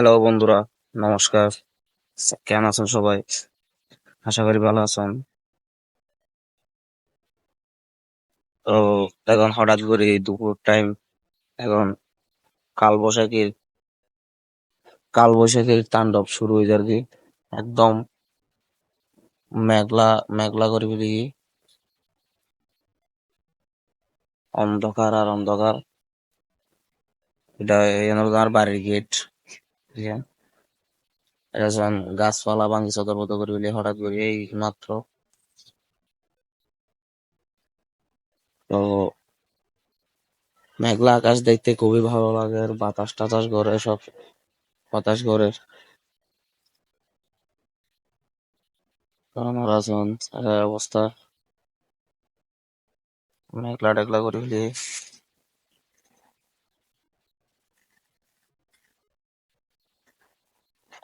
Hello বন্ধুরা। নমস্কার। কেমন আছেন সবাই? আশা করি ভালো আছেন। তো এখন হঠাৎ করে দুপুর টাইম এখন কাল বৈশাখীর কাল বৈশাখীর তাণ্ডব শুরু হয়ে কি। একদম মেঘলা মেঘলা করে ফেলি অন্ধকার আর অন্ধকার। এটা বাড়ির গেট এটা গাছপালা ভাঙি মতো করে ফেলি হঠাৎ করে এই মাত্র। তো মেঘলা আকাশ দেখতে খুবই ভালো লাগে আর বাতাস টাতাস ঘরে সব, বাতাস করে আমার আছেন অবস্থা মেঘলা টেঘলা করে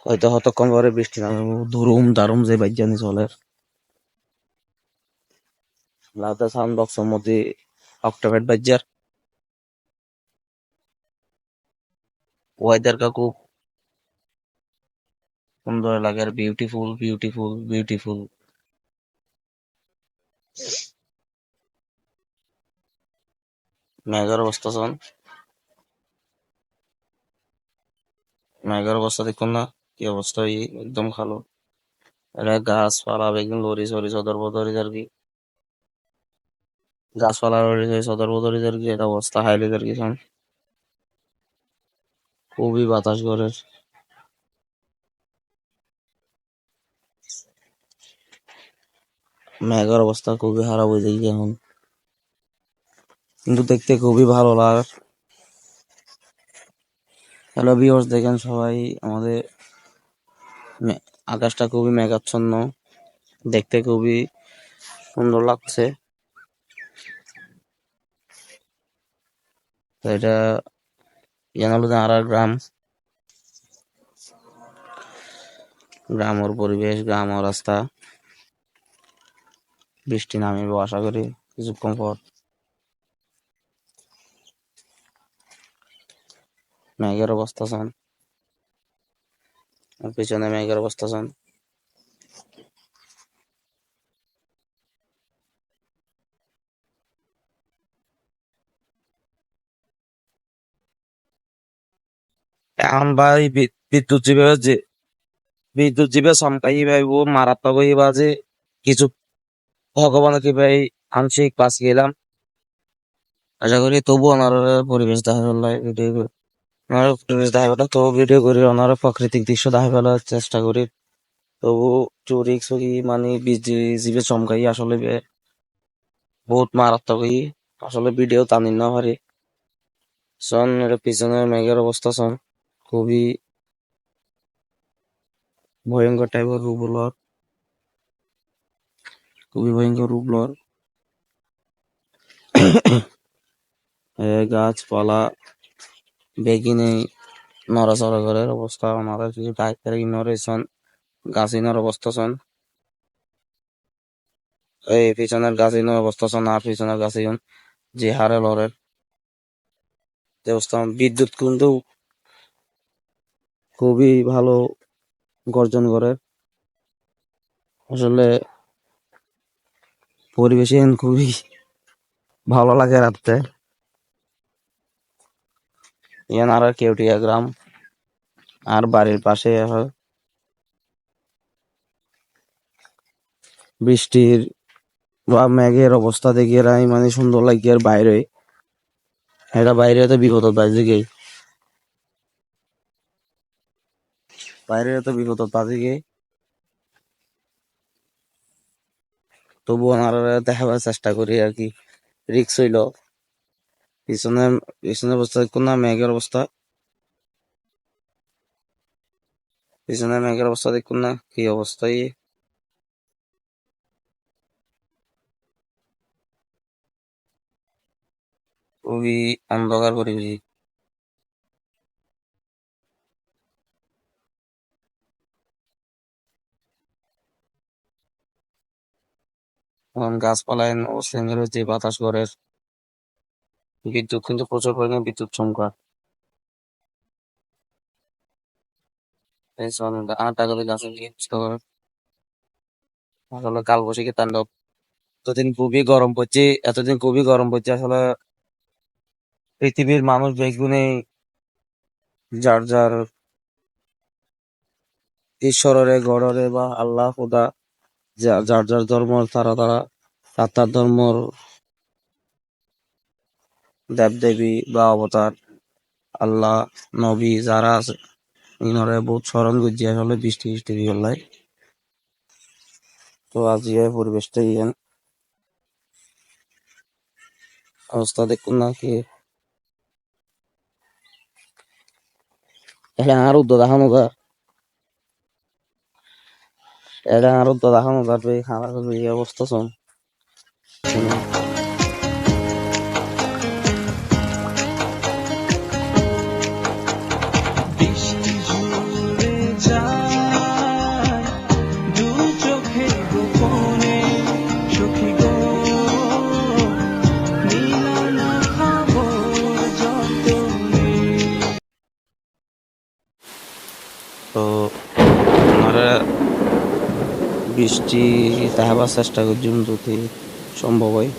হয়তো কতক্ষণ পরে বৃষ্টি নামে। ধুরুম দারুম যে বাইজানি চলে লাউডা সাউন্ড বক্সের মধ্যে অক্টোবেট বাজার ওয়েদারটা খুব সুন্দর লাগে আর বিউটিফুল বিউটিফুল বিউটিফুল মেঘের অবস্থা শোন। মেঘের অবস্থা দেখুন না। কি অবস্থা? একদম ভালো। এটা গাছপালা, বেগুন, লরি, সরি, সদর বদরি আর কি গাছপালা, লরি, সরি, সদর বদরি আর কি এটা অবস্থা হাইলি আর কি খুবই বাতাস করে মেঘের অবস্থা খুবই খারাপ হয়ে যায় এখন। কিন্তু দেখতে খুবই ভালো লাগার। হ্যালো ভিউয়ার্স দেখেন সবাই, আমাদের আকাশটা খুবই মেঘাচ্ছন্ন। দেখতে খুবই সুন্দর লাগছে। তো এটা ইয়ান হলো আর গ্রাম গ্রামের পরিবেশ, গ্রাম রাস্তা। বৃষ্টি নামিব আশা করি, কিছুক্ষণ পর। মেঘের অবস্থা আর পিছনে মেঘের অবস্থা শোন এখন ভাই বিদ্যুৎ জীবে যে বিদ্যুৎ জীবে চমকাই ভাই ও মারাত্মক হইবা যে কিছু ভগবানের কি ভাই আংশিক পাস গেলাম আশা করি তবু ওনার পরিবেশ দেখা ভিডিও পরিবেশ দেখা পেলাম তবু ভিডিও করি ওনার প্রাকৃতিক দৃশ্য দেখা পেলার চেষ্টা করি। তবু চুরি চুরি মানে জীবে চমকাই, আসলে বহুত মারাত্মক হই আসলে ভিডিও টানি না পারি সন এটা পিছনে মেঘের অবস্থা সন খুবই ভয়ঙ্কর টাইপের রূপ লর খুবই ভয়ঙ্কর রূপ লর গাছপালা বেগিনে নড়াচড়া করার অবস্থা, ওনারা কিছু ডাক্তার ইনরেছেন গাছ ইনার অবস্থা সন এই পিছনের গাছ ইনার অবস্থা সন আর পিছনের গাছ ইন যে হারে লড়ের অবস্থা বিদ্যুৎ কিন্তু খুবই ভালো গর্জন করে। আসলে পরিবেশ খুবই ভালো লাগে রাখতে ইয়ান আর কেউটিয়া গ্রাম আর বাড়ির পাশে বৃষ্টির বা মেঘের অবস্থা দেখে রাই মানে সুন্দর লাগে আর বাইরে। এটা বাইরে তো বিপদ বাজে গেই। বাইরে তো বিপদ বাজে গে তবু ওনারা দেখাবার চেষ্টা করি আর কি। রিক্স হইল। পিছনে পিছনে অবস্থা কোন না, মেঘের অবস্থা পিছনে মেঘের অবস্থা দেখুন না, কি অবস্থা ইয়ে খুবই অন্ধকার পরিবেশ এখন গাছপালায় অবস্থান যে বাতাস করে বিদ্যুৎ, কিন্তু প্রচুর পরিমাণে বিদ্যুৎ চমকা এই সনটা আট টাকা দিলে আসলে তো আসলে তাণ্ডব। এতদিন খুবই গরম পড়ছে, এতদিন খুবই গরম পড়ছে, আসলে পৃথিবীর মানুষ বেগুনে যার যার ঈশ্বরের, গড়রে বা আল্লাহ, খোদা যার যার ধর্ম, তারা তারা, তার তার ধর্মর দেবদেবী বা অবতার, আল্লাহ, নবী যারা আছে ইনরে বহুত স্মরণ করছি আসলে বৃষ্টি বৃষ্টি বিগলাই তো আজকে পরিবেশটা ইয়েন অবস্থা দেখুন না কি। এটা আর দেখানো যা। এটা আর দেখানো যাবে খারাপ অবস্থা শোন বৃষ্টি তাহাবার চেষ্টা করছি যদি সম্ভব হয়।